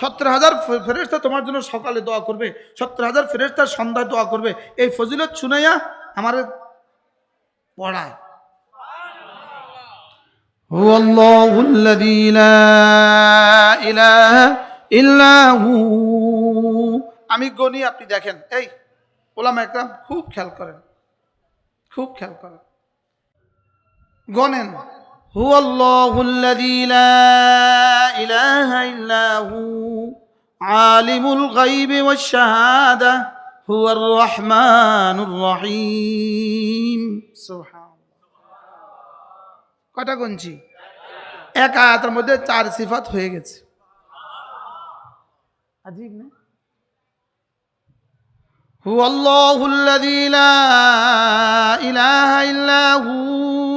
সত্তর হাজার ফেরেস্তা তোমার জন্য সকালে দোয়া করবে সত্তর হাজার ফেরেস্তার সন্ধ্যায় দোয়া করবে এই ফজিলত শুনাইয়া আমার পড়ায় هو الله الذي لا إله إلا هو আমি গনি আপনি দেখেন এই ওলামা একরাম খুব খেয়াল করেন খুব খেয়াল করেন গনেন هو الله الذي لا إله إلا هو عالم الغيب والشهادة هو الرحمن الرحيم سبحان কটা গুনছি এক আয়াতের মধ্যে চার সিফাত হয়ে গেছে আজীব না هو الله الذي لا إله إلا هو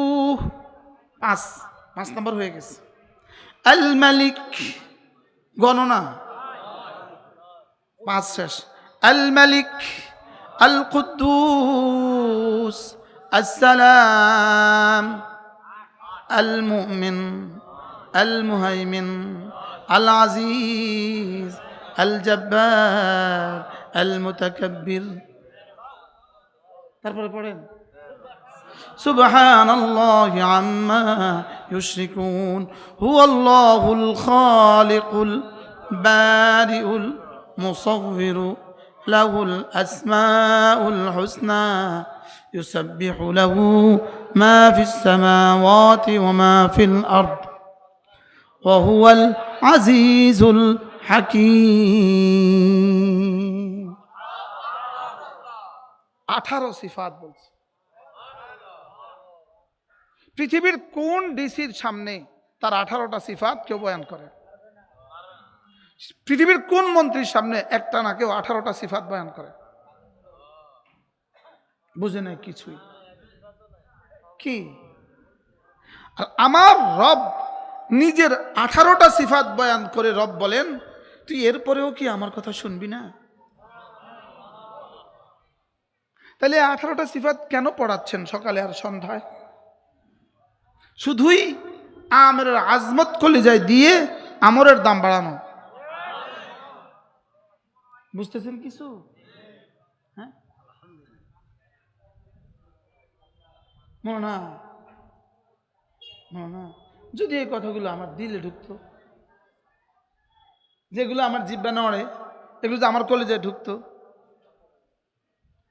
পাঁচ পাঁচ নম্বর হয়ে গেছে। আল মালিক, গণনা। পাঁচ শেষ। আল মালিক, আল কুদ্দুস, আসসালাম। আল মুমিন, আল মুহাইমিন, আল আজিজ, আল জব্বার, আল মুতাকাব্বির। তারপরে পড়েন। سبحان الله عما يشركون هو الله الخالق البارئ المصور له الأسماء الحسنى يسبح له ما في السماوات وما في الأرض وهو العزيز الحكيم আঠারো সিফাত বলছে পৃথিবীর কোন ডিসির সামনে তার আঠারোটা সিফাত কেউ বয়ান করে? পৃথিবীর কোন মন্ত্রীর সামনে একটা না কেউ আঠারোটা সিফাত বয়ান করে? বুঝে নাই কিছুই। কি? আর আমার রব নিজের আঠারোটা সিফাত বয়ান করে রব বলেন, তুই এরপরেও কি আমার কথা শুনবি না? তাহলে আঠারোটা সিফাত কেন পড়াচ্ছেন সকালে আর সন্ধ্যায়? শুধুই আমরের আজমত কলিজায় দিয়ে আমরের দাম বাড়ানো। বুঝতেছেন কিছু? হ্যাঁ? যদি এই কথাগুলো আমার দিলে ঢুকতো, যেগুলো আমার জিব্বা নড়ে, এগুলো যে আমার কলেজে ঢুকতো,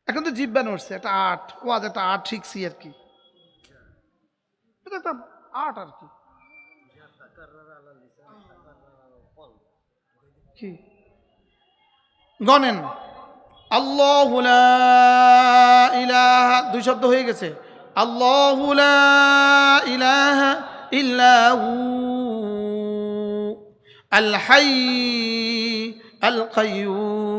এখন তো জিব্বা নড়ছে, একটা আর্ট ওয়াজ একটা আর্ট শিখছি আর কি। এটা একটা আর্ট আর কি। কি? আল্লাহ ইলাহা, দুই শব্দ হয়ে গেছে। আল্লাহ ইলাহা ইল্লাহু আল হাই, আল কাইয়ুম।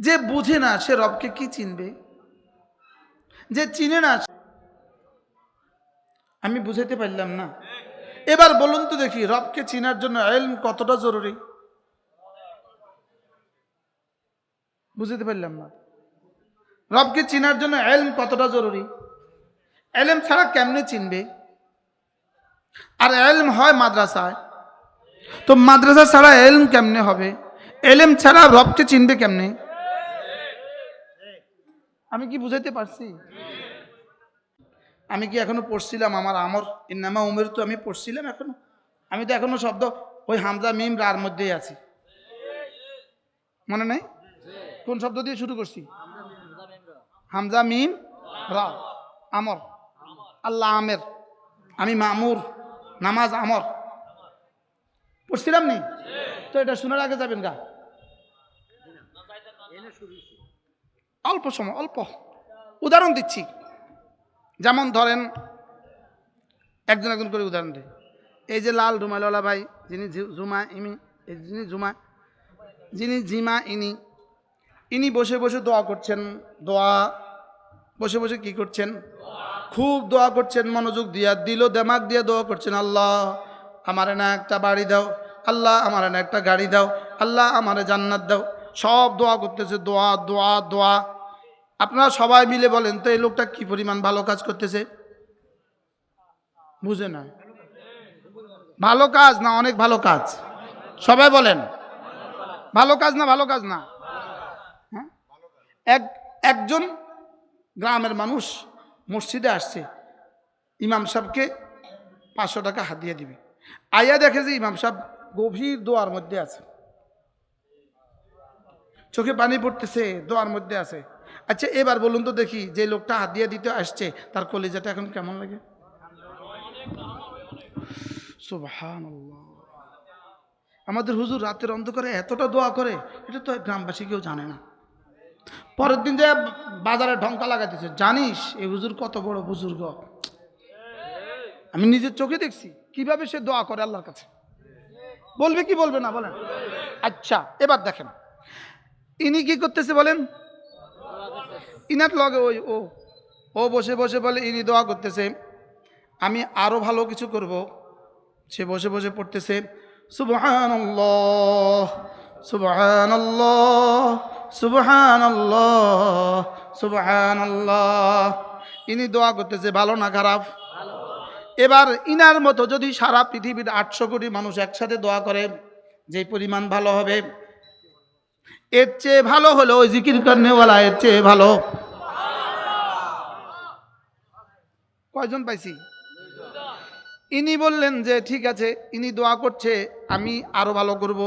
যে বুঝে না সে রবকে কি চিনবে? যে চিনে না আমি বুঝাতে পারলাম না। এবার বলুন তো দেখি, রবকে চিনার জন্য এলম কতটা জরুরি? বুঝতে পারলাম না। রবকে চিনার জন্য এলম কতটা জরুরি? এলম ছাড়া কেমনে চিনবে? আর এলম হয় মাদ্রাসায়। তো মাদ্রাসা ছাড়া এলম কেমনে হবে? এলেম ছাড়া রবকে চিনবে কেমনে? আমি কি বুঝাইতে পারছি? আমি কি এখনও পড়ছিলাম আমার আমর? ইন্নামা উমের তো আমি পড়ছিলাম এখনও। আমি তো এখনও শব্দ ওই হামজা মিম রার মধ্যেই আছি। মনে নেই? কোন শব্দ দিয়ে শুরু করছি? হামজা মিম রা, আমর। আল্লাহ আমের। আমি মামুর, নামাজ আমর। পড়ছিলাম নি? তো এটা শোনার আগে যাবেন গা। অল্প সময়, অল্প। উদাহরণ দিচ্ছি। যেমন ধরেন, একজন একজন করে উদাহরণ দিই। এই যে লাল রুমালওয়ালা ভাই, যিনি জুমা ইমি যিনি জুমা যিনি জিমা ইনি ইনি বসে বসে দোয়া করছেন। দোয়া, বসে বসে কি করছেন? খুব দোয়া করছেন, মনোযোগ দিয়া, দিল দেমাগ দিয়ে দোয়া করছেন, আল্লাহ, আমার না একটা বাড়ি দাও, আল্লাহ, আমার না একটা গাড়ি দাও, আল্লাহ, আমার জান্নাত দাও। সব দোয়া করতেছে, দোয়া দোয়া দোয়া। আপনারা সবাই মিলে বলেন, তো এই লোকটা কি পরিমাণ ভালো কাজ করতেছে? বুঝে না। ভালো কাজ না অনেক ভালো কাজ? সবাই বলেন। ভালো কাজ না ভালো কাজ না? হ্যাঁ? এক, একজন গ্রামের মানুষ মসজিদে আসছে, ইমাম সাহেবকে পাঁচশো টাকা হাতিয়ে দিবে। আইয়া দেখে যে ইমাম সাহেব গভীর দোয়ার মধ্যে আছে। চোখে পানি পড়তেছে, দোয়ার মধ্যে আছে। আচ্ছা এবার বলুন তো দেখি, যে লোকটা হাত দিয়ে দিতে আসছে, তার কলেজাটা এখন কেমন লাগে? আমাদের হুজুর রাতের অন্ধকারে এতটা দোয়া করে, এটা তো গ্রামবাসী কেউ জানে না। পরের দিন যে বাজারে ঢঙ্কা লাগাইতেছে, জানিস এই হুজুর কত বড় বুজুর্গ। আমি নিজের চোখে দেখছি, কীভাবে সে দোয়া করে আল্লাহর কাছে। বলবে কি বলবে না, বলেন। আচ্ছা এবার দেখেন। ইনি কি করতেছে বলেন? ইনার লগে ওই, ও ও বসে বসে বলে, ইনি দোয়া করতেছে, আমি আরও ভালো কিছু করব। সে বসে বসে পড়তেছে সুবহানাল্লাহ সুবহানাল্লাহ সুবহানাল্লাহ। ইনি দোয়া করতেছে, ভালো না খারাপ? এবার ইনার মতো যদি সারা পৃথিবীর আটশো কোটি মানুষ একসাথে দোয়া করে, যে পরিমাণ ভালো হবে এর চেয়ে ভালো হলো ওই জিকির করনেওয়ালা, এর চেয়ে ভালো। কয়জন পাইছি? ইনি বললেন যে, ঠিক আছে, ইনি দোয়া করছে, আমি আরও ভালো করব।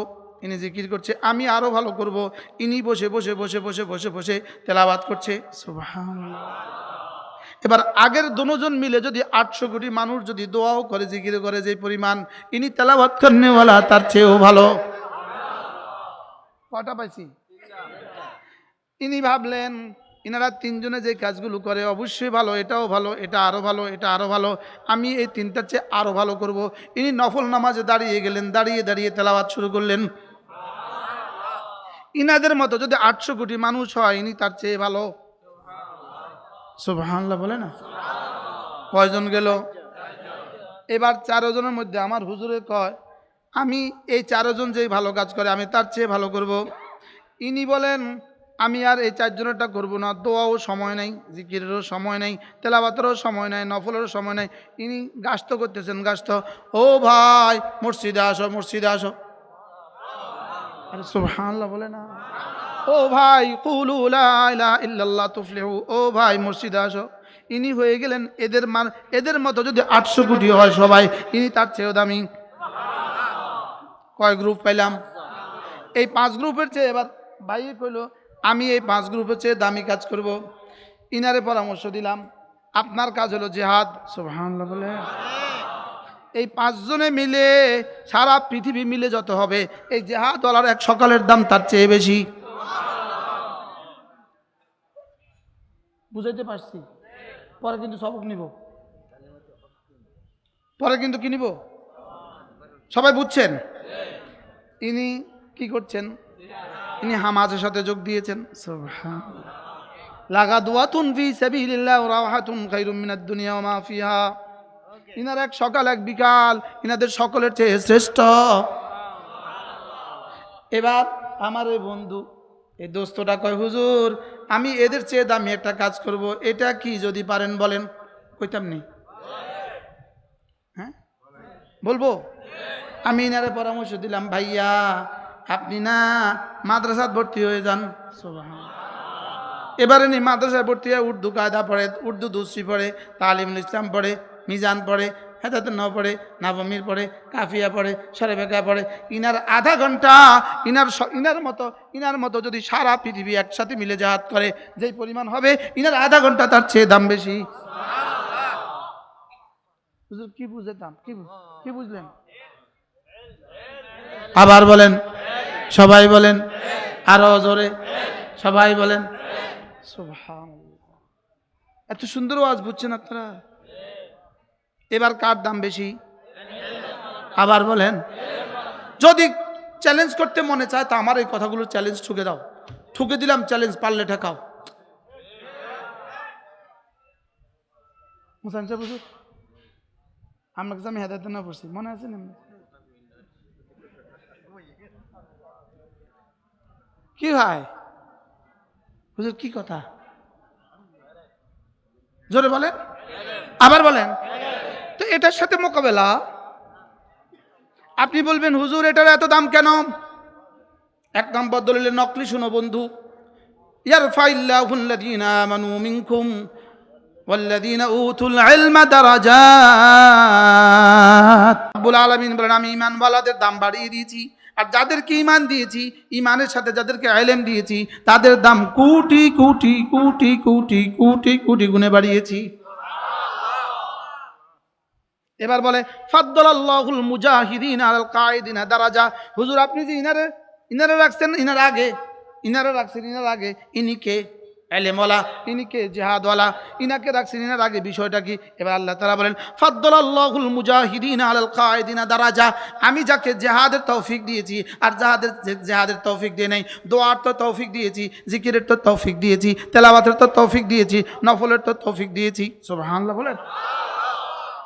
ইনি জিকির করছে, আমি আরও ভালো করব। ইনি বসে বসে বসে বসে বসে বসে তেলাবাত করছে। এবার আগের দুজন মিলে যদি আটশো কোটি মানুষ যদি দোয়াও করে, জিকির করে যে পরিমাণ, ইনি তেলাবাত করনেওয়ালা, তার চেয়েও ভালো। কটা পাইছি? ইনি ভাবলেন, ইনারা তিনজনে যে কাজগুলো করে অবশ্যই ভালো, এটাও ভালো, এটা আরও ভালো, এটা আরও ভালো, আমি এই তিনটার চেয়ে আরও ভালো করব। ইনি নফল নামাজে দাঁড়িয়ে গেলেন, দাঁড়িয়ে দাঁড়িয়ে তেলাওয়াত শুরু করলেন। ইনাদের মতো যদি আটশো কোটি মানুষ হয়, ইনি তার চেয়ে ভালো। সুবহানাল্লাহ বলে না? কয়জন গেল? এবার চারজনের মধ্যে আমার হুজুরে কয়? আমি এই চারজন যেই ভালো কাজ করে, আমি তার চেয়ে ভালো করব। ইনি বলেন, আমি আর এই চারজনেরটা করব না, দোয়াও সময় নেই, জিকিরেরও সময় নেই তেলাবাতেরও সময় নেই, নফলেরও সময় নেই। ইনি গাস্ত করতেছেন, গাস্ত, ও ভাই, মসজিদে আসো মসজিদে আসো। আরে বলে না। ও ভাই, কুলু ইল্লাল্লাহ তুফলিহু, ও ভাই, মসজিদে আসো। ইনি হয়ে গেলেন এদের মান এদের মতো যদি আটশো কোটি হয় সবাই, ইনি তার চেয়েও দামি। কয় গ্রুপ পাইলাম? এই পাঁচ গ্রুপের চেয়ে এবার ভাই কইল আমি এই পাঁচ গ্রুপের চেয়ে দামি কাজ করব। ইনারে পরামর্শ দিলাম আপনার কাজ হলো জেহাদ। সুবহানাল্লাহ বলে। এই পাঁচজনে মিলে সারা পৃথিবী মিলে যত হবে এই জেহাদ ডলার এক সকালের দাম তার চেয়ে বেশি। বুঝাইতে পারছি? পরে কিন্তু সবক নিব। পরে কিন্তু কি নিব? সবাই বুঝছেন? ইনি কি করছেন? ইনি হামাজের সাথে যোগ দিয়েছেন। লাগাদওয়াতুন ফি সাবিলিল্লাহ, রাওহাতুন খায়রুম মিনাদ দুনিয়া ওয়া মা ফিহা। ইনার এক সকাল, এক বিকাল, ইনাদের সকলের চেয়ে শ্রেষ্ঠ। এবার আমার ওই বন্ধু, এই দোস্তটা কয়, হুজুর, আমি এদের চেয়ে দামি একটা কাজ করব, এটা কি যদি পারেন বলেন? কইতাম নি। হ্যাঁ? বলব? আমি ইনারে পরামর্শ দিলাম ভাইয়া আপনি না মাদ্রাসাত ভর্তি হয়ে যান। এবারে নি মাদ্রাসায় ভর্তি হয়ে উর্দু কায়দা পড়ে উর্দু দুসরি পড়ে তালিমুল ইসলাম পড়ে মিজান পড়ে হেদায়ত নাও পড়ে নাবমির পড়ে কাফিয়া পড়ে সরেবেকা পড়ে। ইনার আধা ঘণ্টা ইনার ইনার মতো ইনার মতো যদি সারা পৃথিবী একসাথে মিলে জাহাত করে যেই পরিমাণ হবে ইনার আধা ঘণ্টা তার চেয়ে দাম বেশি। কি বুঝে দাম? কি বুঝলেন? আবার বলেন, সবাই বলেন, আরও জোরে, সবাই বলেন। এত সুন্দর আওয়াজ বুঝছেন আপনারা? এবার কার দাম বেশি? আবার বলেন, যদি চ্যালেঞ্জ করতে মনে চায়, তা আমার এই কথাগুলো চ্যালেঞ্জ ঠুকে দাও। ঠুকে দিলাম চ্যালেঞ্জ পারলে ঠেকাও। মুসান সাহেব আপনার আমি হেদায়ত পড়ছি, মনে আছে না? কি হয় হুজুর কি কথা জোরে বলেন আবার বলেন তো এটার সাথে মোকাবেলা আপনি বলবেন হুজুর এটার এত দাম কেন এক নম্বর দলিলে নকলি শুনো বন্ধু ইয়ারফাইল্লাহুল্লাযীনা আমানু মিনকুম والذين اوتوا العلم درجات রব্বুল আলামিন বলেন আমি ঈমানওয়ালাদের দাম বাড়িয়ে দিয়েছি আর যাদেরকে ইমান দিয়েছি ইমানের সাথে যাদেরকে আইলেম দিয়েছি, তাদের দাম কুটি, কোটি, কুটি কুটি কুটি কুটি গুনে বাড়িয়েছি। এবার বলে ফাদ্দল আল্লাহুল মুজাহিদিন আল কায়েদিন দারাজা। হুজুর, আপনি যে ইনারে ইনারে রাখছেন, ইনার আগে, ইনারে রাখছেন, ইনার আগে, ইনি কে? এলেমওয়ালা ইনি কে জেহাদওয়ালা, ইনাকে রাখছেন ইনার আগে বিষয়টা কি? এবার আল্লাহ তারা বলেন ফাদ্দল মুজাহিদিন আল কায়েদিন দারাজা, আমি যাকে জেহাদের তৌফিক দিয়েছি, আর জাহাদের জেহাদের তৌফিক দিয়ে নেই, দোয়ার তো তৌফিক দিয়েছি, জিকিরের তো তৌফিক দিয়েছি তেলাবাতের তো তৌফিক দিয়েছি, নফলের তো তৌফিক দিয়েছি। সব হান্লা বলেন।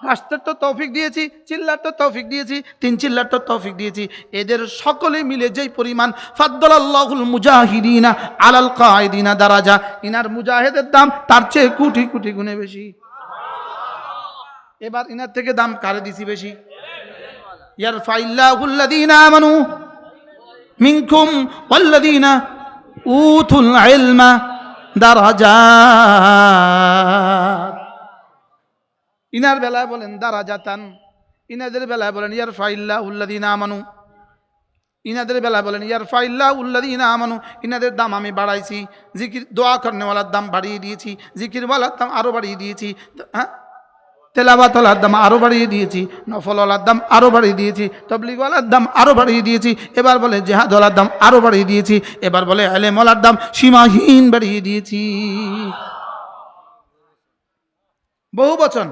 রাস্তার তো তৌফিক দিয়েছি, চিল্লার তো তৌফিক দিয়েছি, তিন চিল্লার তো তৌফিক দিয়েছি। এদের সকলে মিলে যেই পরিমাণ ফাদ্দল আল্লাহুল মুজাহিদিনা আলাল কায়দিনা দারাজা, ইনার মুজাহিদের দাম তার চেয়ে কোটি কোটি গুণে বেশি। এবার ইনার থেকে দাম কারে দিছি বেশি? ইয়ার ফাইল্লাহুল্লাযীনা আমানু মিনকুম ওয়াল্লাযীনা উতুল ইলমা দারাজাত ইনার বেলায় বলেন, দারা জাতান। ইনাদের বেলায় বলেন ইয়ার ফাইল্লা উল্লাদিনা আমানু। ইনাদের বেলায় বলেন ইয়ার ফাইল্লা উল্লাদিনা আমানু। ইনাদের দাম আমি বাড়াইছি। জিকির, দোয়া করনেওয়ালার দাম বাড়িয়ে দিয়েছি। জিকিরওয়ালার দাম আরও বাড়িয়ে দিয়েছি। হ্যাঁ? তেলাবাতলার দাম আরও বাড়িয়ে দিয়েছি। নফলওয়ালার দাম আরও বাড়িয়ে দিয়েছি। তবলিগওয়ালার দাম আরও বাড়িয়ে দিয়েছি। এবার বলে, জেহাদওয়ালার দাম আরও বাড়িয়ে দিয়েছি। এবার বলে, আলেমওয়ালার দাম সীমাহীন বাড়িয়ে দিয়েছি। বহু বচন।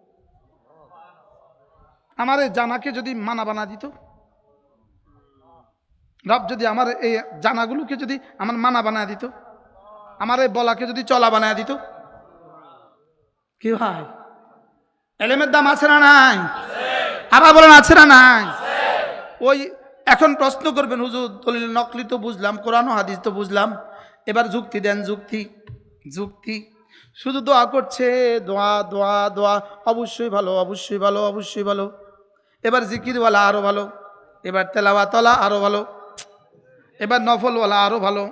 আমার এই জানাকে যদি মানা বানা দিত? রব যদি আমার এই জানাগুলোকে যদি আমার মানা বানা দিত? আমার এই বলাকে যদি চলা বানায় দিত? কি ভাই? এলেমের দাম আছে না নাই? আবার বলেন আছে না নাই? ওই এখন প্রশ্ন করবেন, হুজুর দলিল নকলি তো বুঝলাম, কোরআন হাদিস তো বুঝলাম। এবার যুক্তি দেন, যুক্তি যুক্তি। শুধু দোয়া করছে, দোয়া দোয়া দোয়া। অবশ্যই ভালো অবশ্যই ভালো অবশ্যই ভালো। এবার জিকিরওয়ালা আরও ভালো, এবার তেলাওয়াতলা আরও ভালো, এবার নফলওয়ালা আরও ভালো।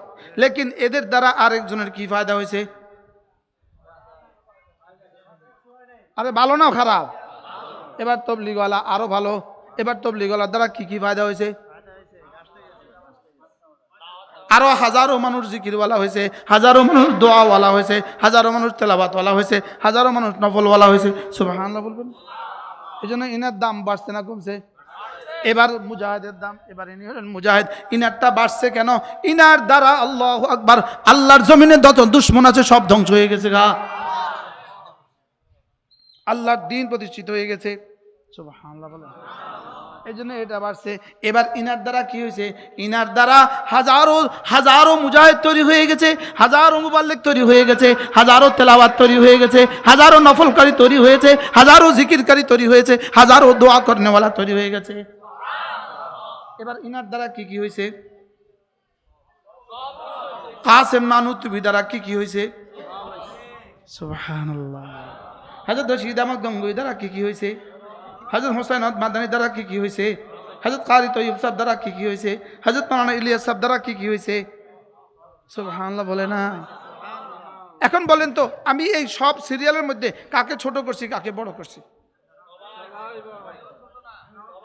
লেকিন এদের দ্বারা আরেকজনের কি ফায়দা হয়েছে? আরে ভালো না, খারাপ? এবার তবলিগওয়ালা আরও ভালো, এবার তবলিগওয়ালার দ্বারা কি কি ফায়দা হয়েছে? আরও হাজারো মানুষ জিকিরওয়ালা হয়েছে, হাজারো মানুষ দোয়াওয়ালা হয়েছে, হাজারো মানুষ তেলাবাতওয়ালা হয়েছে, হাজারো মানুষ নফলওয়ালা হয়েছে। সুবহানাল্লাহ বলবেন। এই জন্য ইনার দাম বাড়ছে না কমছে। এবার মুজাহিদের দাম, এবার ইনি হলেন মুজাহিদ। ইনারটা বাড়ছে কেন? ইনার দ্বারা আল্লাহ আকবার, আল্লাহর জমিনে যত দুশ্মন আছে সব ধ্বংস হয়ে গেছে গা। আল্লাহর দিন প্রতিষ্ঠিত হয়ে গেছে। এই জন্য এটা বাড়ছে। এবার ইনার দ্বারা কি হয়েছে? ইনার দ্বারা হাজারো হাজারো মুজাহিদ তৈরি হয়ে গেছে, হাজারো মুবাল্লিক তৈরি হয়ে গেছে, হাজারো তেলাওয়াত তৈরি হয়ে গেছে, হাজারো নফলকারী তৈরি হয়েছে, হাজারো জিকিরকারী তৈরি হয়েছে, হাজারো দোয়া করনেওয়ালা তৈরি হয়ে গেছে। এবার ইনার দ্বারা কি কি হয়েছে? কাসেম নানুতুবি দ্বারা কি কি হয়েছে? সুবহানাল্লাহ। হাজরত রশিদ আহমদ গঙ্গুই দ্বারা কি কি হয়েছে? হজরত হোসেন মাদানি দ্বারা কি কি হয়েছে হজরত কারি তৈব সাহ দ্বারা কি কি হয়েছে হজরত মালানা ইলিয়াস সাহ দ্বারা কি কি হয়েছে সুবহানাল্লাহ বলে না। এখন বলেন তো, আমি এই সব সিরিয়ালের মধ্যে কাকে ছোট করছি, কাকে বড় করছি?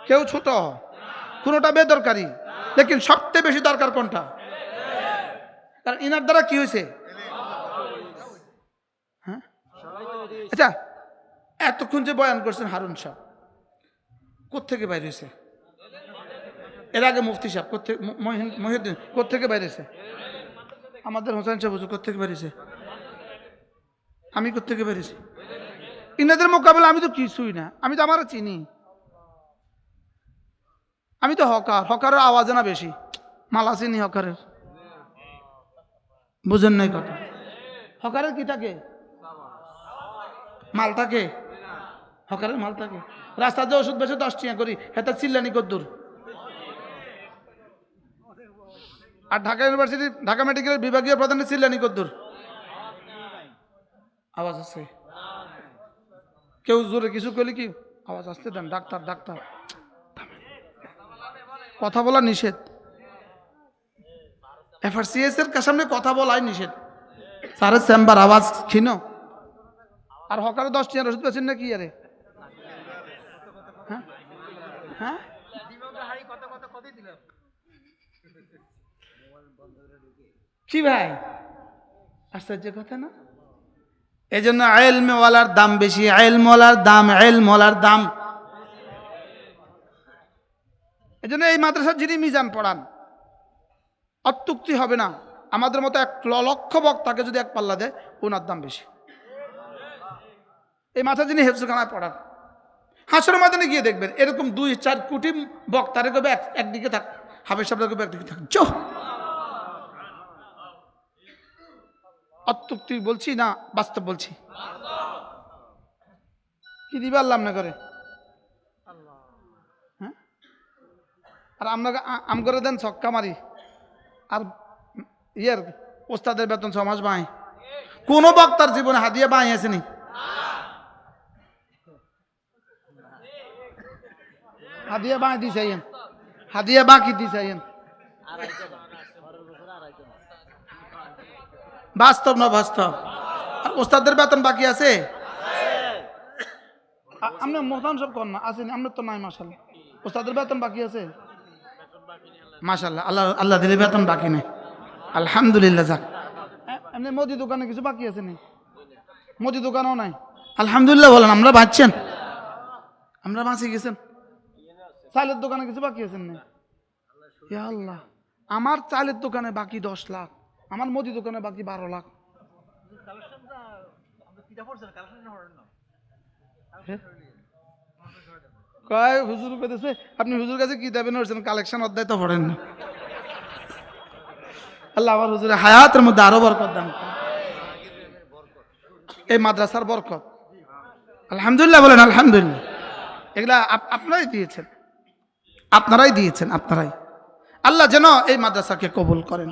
কেউ ছোট? কোনোটা বেদরকারি? লেকিন সবচেয়ে বেশি দরকার কোনটা? কারণ ইনার দ্বারা কি হয়েছে হ্যাঁ? আচ্ছা এতক্ষণ যে বয়ান করছেন হারুন সাহ কোথেকে বাইরে হয়েছে? এর আগে মুফতি সাহেব কোথেকে মহিউদ্দিন কোথেকে বাইরে হয়েছে? আমাদের হোসেন সাহেব হুজুর কোথেকে বেরিয়েছে আমি কোথেকে বেরিয়েছি ইনাদের মোকাবেলা আমি তো কিছুই না, আমি তো আমার চিনি। আমি তো হকার, হকারের আওয়াজ না বেশি। মালা চিনি হকারের। বুঝেন নাই কথা। হকারের কি থাকে? মাল থাকে? হকারের মাল থাকে। রাস্তাতে ওষুধ বেছে দশ টিয়া করি হেতা চিল্লানি কদ্দুর। আর ঢাকা ইউনিভার্সিটি, ঢাকা মেডিকেলের বিভাগীয় প্রধানের চিল্লানি কদ্দুর। আওয়াজ আছে? কেউ জোরে কিছু করলে কি আওয়াজ আসতে দেন? Doctor doctor. কথা বলা নিষেধ। এফআরসিএস এর সামনে কথা বলাই নিষেধ। স্যারের চেম্বার আওয়াজ ক্ষীণ। আর হকারে দশ টিয়ার ওষুধ পেয়েছেন না কি আরে হ্যাঁ? কি ভাই? আশ্চর্য কথা না? এই জন্য আয়েলমেওয়ালার দাম বেশি আয়েলমওয়ালার দাম আয়েলমওয়ালার দাম। এই জন্য এই মাদ্রাসার যিনি মিজান পড়ান অত্যুক্তি হবে না। আমাদের মতো এক লক্ষ বক্তাকে যদি এক পাল্লা দেয় ওনার দাম বেশি। এই মাথা যিনি হেফজখানায় পড়ান হাসর মাদানে গিয়ে দেখবেন, এরকম দুই, চার কোটি বক্তারে কবে এক, একদিকে থাক হাবের সাহেবরা কবে একদিকে থাক। চো অত্যুক্তি বলছি না, বাস্তব বলছি? কি দিবে আল্লাহ না করে হ্যাঁ? আর আমরা আম করে দেন ছক্কা মারি। আর ইয়ের ওস্তাদের বেতন ছ মাস বাঁয় কোনো বক্তার জীবনে হাদিয়ে বাঁই আসেনি। হাদিয়া বাঁ দিছে আইন হাদিয়া বাকি দিছে আইন বাস্তব না বাস্তব? আর ওস্তাদের বেতন বাকি আছে? আমরা মোহতান সব কর না আসেনি আমরা তো নাই মাসাল্লাহ ওস্তাদের বেতন বাকি আছে? মাসাল্লাহ আল্লাহ আল্লাহ দিলে বেতন বাকি নেই। আলহামদুলিল্লাহ, যাক। এমনি মুদি দোকানে কিছু বাকি আছে নি? মুদি দোকানও নাই। আলহামদুলিল্লাহ বলেন, আমরা বাঁচছেন। আমরা বাঁচি গেছেন। চালের দোকানে কিছু বাকি আছেন না? ইয়া আল্লাহ। আমার চালের দোকানে বাকি দশ লাখ, আমার মুদি দোকানে বাকি বারো লাখ। হ্যাঁ? কয়, হুজুর পেতেছে আপনি হুজুর কাছে কি দেবেন হচ্ছেন কালেকশন অধ্যায় তো পড়েন না। আল্লাহ আমার হুজুরের হায়াতের মধ্যে আরও বরকত দান এই মাদ্রাসার বরকত। আলহামদুলিল্লাহ বলেন, আলহামদুলিল্লাহ। এগুলা আপ- আপনারাই দিয়েছেন। আপনারাই দিয়েছেন আপনারাই। আল্লাহ যেন এই মাদ্রাসাকে কবুল করেন।